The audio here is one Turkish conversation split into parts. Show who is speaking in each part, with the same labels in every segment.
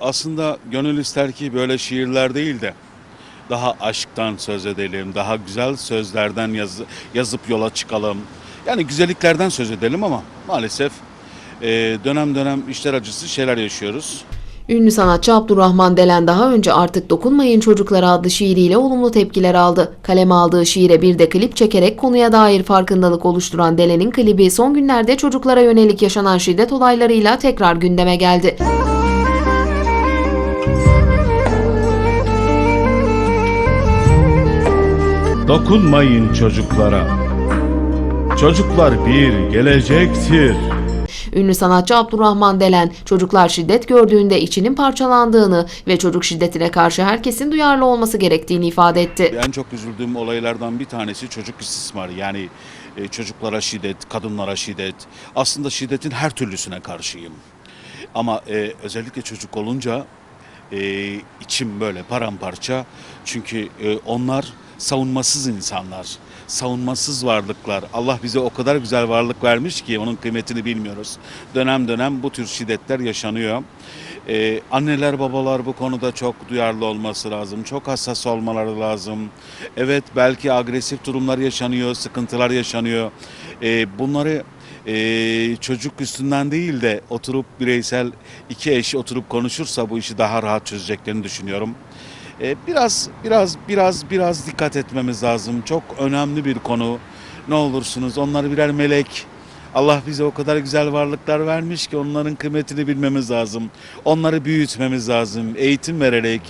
Speaker 1: Aslında gönül ister ki böyle şiirler değil de daha aşktan söz edelim, daha güzel sözlerden yazı- yazıp yola çıkalım. Yani güzelliklerden söz edelim ama maalesef e, dönem dönem işler acısı şeyler yaşıyoruz.
Speaker 2: Ünlü sanatçı Abdurrahman Delen daha önce Artık Dokunmayın Çocuklara adlı şiiriyle olumlu tepkiler aldı. Kaleme aldığı şiire bir de klip çekerek konuya dair farkındalık oluşturan Delen'in klibi son günlerde çocuklara yönelik yaşanan şiddet olaylarıyla tekrar gündeme geldi.
Speaker 3: Dokunmayın çocuklara. Çocuklar bir gelecektir.
Speaker 2: Ünlü sanatçı Abdurrahman Delen, çocuklar şiddet gördüğünde içinin parçalandığını ve çocuk şiddetine karşı herkesin duyarlı olması gerektiğini ifade etti.
Speaker 1: En çok üzüldüğüm olaylardan bir tanesi çocuk istismarı. Yani e, çocuklara şiddet, kadınlara şiddet. Aslında şiddetin her türlüsüne karşıyım. Ama e, özellikle çocuk olunca e, içim böyle paramparça. Çünkü e, onlar savunmasız insanlar, savunmasız varlıklar. Allah bize o kadar güzel varlık vermiş ki onun kıymetini bilmiyoruz. Dönem dönem bu tür şiddetler yaşanıyor. Ee, anneler babalar bu konuda çok duyarlı olması lazım. Çok hassas olmaları lazım. Evet belki agresif durumlar yaşanıyor, sıkıntılar yaşanıyor. Ee, bunları e, çocuk üstünden değil de oturup bireysel iki eş oturup konuşursa bu işi daha rahat çözeceklerini düşünüyorum. Ee, biraz biraz biraz biraz dikkat etmemiz lazım. Çok önemli bir konu. Ne olursunuz onlar birer melek. Allah bize o kadar güzel varlıklar vermiş ki onların kıymetini bilmemiz lazım. Onları büyütmemiz lazım. Eğitim vererek,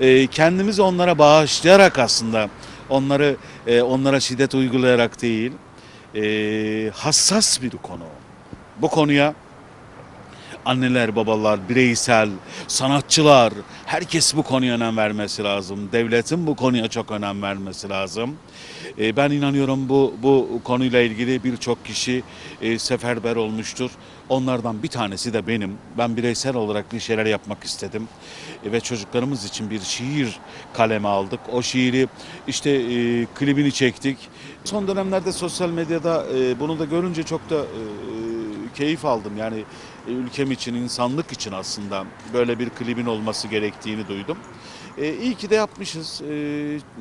Speaker 1: e, kendimizi onlara bağışlayarak aslında onları e, onlara şiddet uygulayarak değil, e, hassas bir konu. Bu konuya anneler, babalar, bireysel, sanatçılar, herkes bu konuya önem vermesi lazım. Devletin bu konuya çok önem vermesi lazım. E, Ben inanıyorum bu bu konuyla ilgili birçok kişi e, seferber olmuştur. Onlardan bir tanesi de benim. Ben bireysel olarak bir şeyler yapmak istedim. E, Ve çocuklarımız için bir şiir kaleme aldık. O şiiri işte e, klibini çektik. Son dönemlerde sosyal medyada e, bunu da görünce çok da e, keyif aldım. Yani ülkem için, insanlık için aslında böyle bir klibin olması gerektiğini duydum. E, iyi ki de yapmışız. E,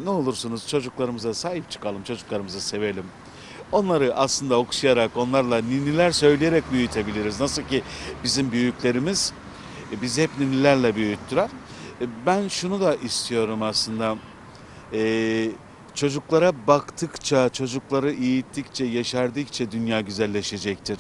Speaker 1: ne olursunuz çocuklarımıza sahip çıkalım, çocuklarımızı sevelim. Onları aslında okşayarak, onlarla ninniler söyleyerek büyütebiliriz. Nasıl ki bizim büyüklerimiz e, bizi hep ninnilerle büyüttüler. E, ben şunu da istiyorum aslında. E, çocuklara baktıkça, çocukları eğittikçe, yeşerdikçe dünya güzelleşecektir.